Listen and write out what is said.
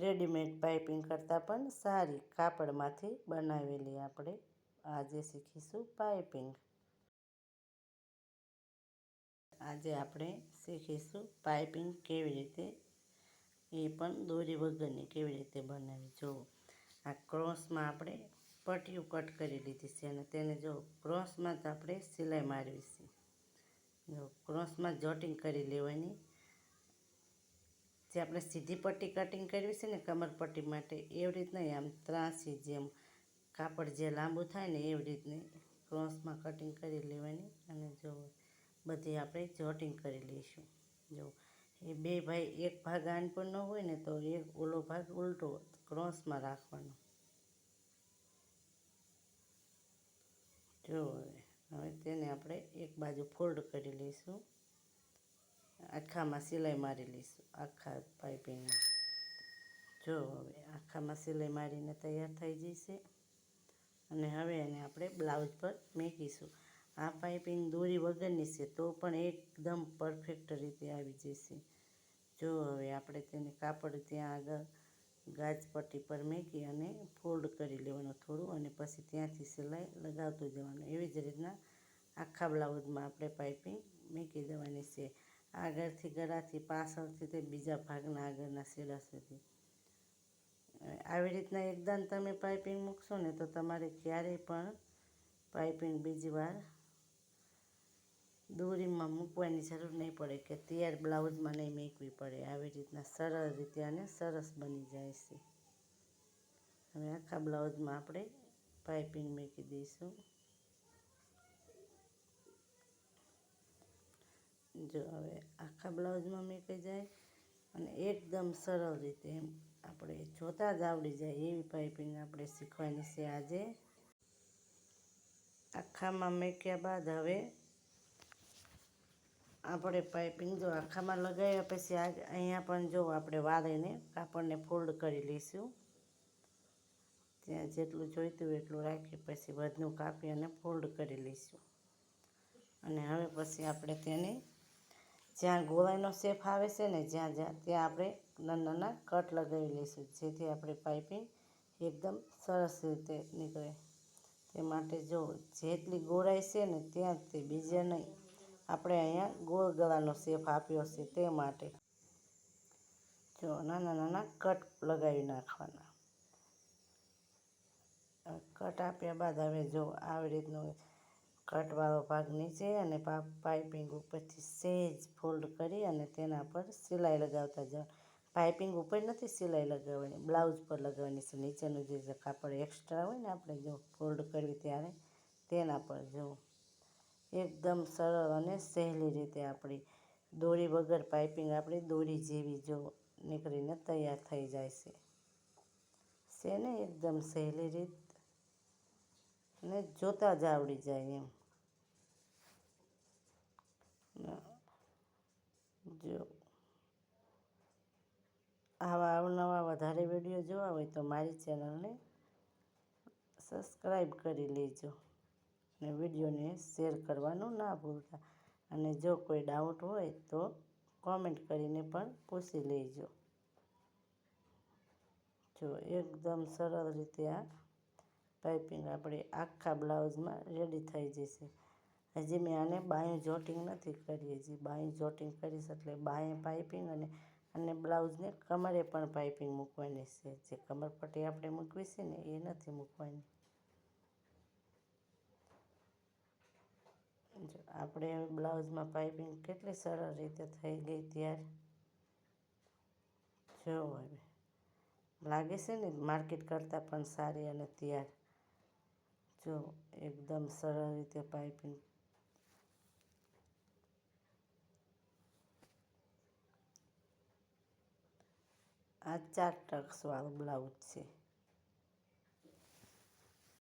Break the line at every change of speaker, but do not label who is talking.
Readymade piping કરતાં પણ સારી કાપડમાંથી બનાવેલી આપણે આજે શીખીશું પાઇપિંગ. આજે આપણે શીખીશું પાઇપિંગ કેવી રીતે, એ પણ દોરી વગરની કેવી રીતે બનાવી. જો આ ક્રોસમાં આપણે પટ્ટીઓ કટ કરી લીધી છે અને તેને જો ક્રોસમાં જ આપણે સિલાઈ મારવી છે. જો ક્રોસમાં જોટિંગ કરી લેવાની જે આપણે સીધી પટ્ટી કટિંગ કરવી છે ને કમર પટ્ટી માટે, એવી રીતના આમ ત્રાસી જેમ કાપડ જે લાંબુ થાય ને એવી રીતની ક્રોસમાં કટિંગ કરી લેવાની અને જો બધી આપણે જોટિંગ કરી લઈશું. જો એ બે ભાઈ એક ભાગ આન પર ન હોય ને તો એક ઓલો ભાગ ઉલટો ક્રોસમાં રાખવાનો. જો હવે તેને આપણે એક બાજુ ફોલ્ડ કરી લઈશું. આખામાં સિલાઈ મારી લઈશું આખા પાઇપિંગમાં જો હવે આખામાં સિલાઈ મારીને તૈયાર થઈ જશે અને હવે એને આપણે બ્લાઉઝ પર મેકીશું. આ પાઇપિંગ દોરી વગરની છે, તો પણ એકદમ પરફેક્ટ રીતે આવી જશે. જો હવે આપણે તેને કાપડ ત્યાં આગળ ગાજ પટ્ટી પર મૂકી અને ફોલ્ડ કરી લેવાનું થોડું અને પછી ત્યાંથી સિલાઈ લગાવતું જવાનું. એવી જ રીતના આખા બ્લાઉઝમાં આપણે પાઇપિંગ મૂકી દેવાની છે. આગળથી ગળાથી, પાછળથી તે બીજા ભાગના આગળના શેડા સુધી આવી રીતના એકદમ તમે પાઇપિંગ મૂકશો ને તો તમારે ક્યારેય પણ પાઇપિંગ બીજી વાર દોરીમાં મૂકવાની જરૂર નહીં પડે કે તૈયાર બ્લાઉઝમાં નહીં મૂકવી પડે. આવી રીતના સરળ રીતે અને સરસ બની જાય છે. હવે આખા બ્લાઉઝમાં આપણે પાઇપિંગ મૂકી દઈશું. જો હવે આખા બ્લાઉઝમાં મૂકી જાય અને એકદમ સરળ રીતે એમ આપણે જોતાં જ આવડી જાય એવી પાઇપિંગ આપણે શીખવાની છે આજે. આખામાં મૂક્યા બાદ હવે આપણે પાઇપિંગ જો આખામાં લગાવ્યા પછી આ અહીંયા પણ જો આપણે વાળીને કાપડને ફોલ્ડ કરી લઈશું. ત્યાં જેટલું જોઈતું હોય એટલું રાખી પછી વધનું કાપી અને ફોલ્ડ કરી લઈશું. અને હવે પછી આપણે તેને જ્યાં ગોળાઈનો શેપ આવે છે ને જ્યાં જ્યાં, ત્યાં આપણે નાના નાના કટ લગાવી લઈશું, જેથી આપણે પાઇપિંગ એકદમ સરસ રીતે નીકળે. તે માટે જો જેટલી ગોળાઈ છે ને ત્યાં તે બીજે નહીં. આપણે અહીંયા ગોળ ગળાનો શેપ આપ્યો છે તે માટે. જો નાના નાના કટ લગાવી નાખવાના. કટ આપ્યા બાદ હવે જો આવી રીતનું કટવાળો ભાગ નીચે અને પાઇપિંગ ઉપરથી સેજ ફોલ્ડ કરી અને તેના પર સિલાઈ લગાવતા જાઓ. પાઇપિંગ ઉપર નથી સિલાઈ લગાવવાની, બ્લાઉઝ પર લગાવવાની છે. નીચેનું જે કાપડ એક્સ્ટ્રા હોય ને આપણે જો ફોલ્ડ કરવી ત્યારે તેના પર જવું એકદમ સરળ અને સહેલી રીતે આપણી દોરી વગર પાઇપિંગ આપણી દોરી જેવી જો નીકળીને તૈયાર થઈ જાય છે. છે ને એકદમ સહેલી રીત ને જોતાં જ આવડી જાય એમ. જો આવા અવનવા વધારે વીડિયો જોવા હોય તો મારી ચેનલને સબસ્ક્રાઈબ કરી લેજો અને વિડીયોને શેર કરવાનું ના ભૂલતા. અને જો કોઈ ડાઉટ હોય તો કોમેન્ટ કરીને પણ પૂછી લેજો. જો એકદમ સરળ રીતે આ પાઇપિંગ આપણે આખા બ્લાઉઝમાં રેડી થઈ જશે. હજી મેં આને બાયું જોટિંગ નથી કરી, હજી બાયું જોટિંગ કરીશ એટલે બાંયે પાઇપિંગ અને અને બ્લાઉઝને કમરે પણ પાઇપિંગ મૂકવાની છે. જે કમર પટ્ટી આપણે મૂકવી છે ને, એ નથી મૂકવાની. આપણે આપણે બ્લાઉઝમાં પાઇપિંગ કેટલી સરળ રીતે થઈ ગઈ ત્યાર. જો હવે. લાગે છે ને, માર્કેટ કરતાં પણ સારી અને તૈયાર. જો, એકદમ સરળ રીતે પાઇપિંગ આ ચાર ટક્સવાળું બ્લાઉઝ છે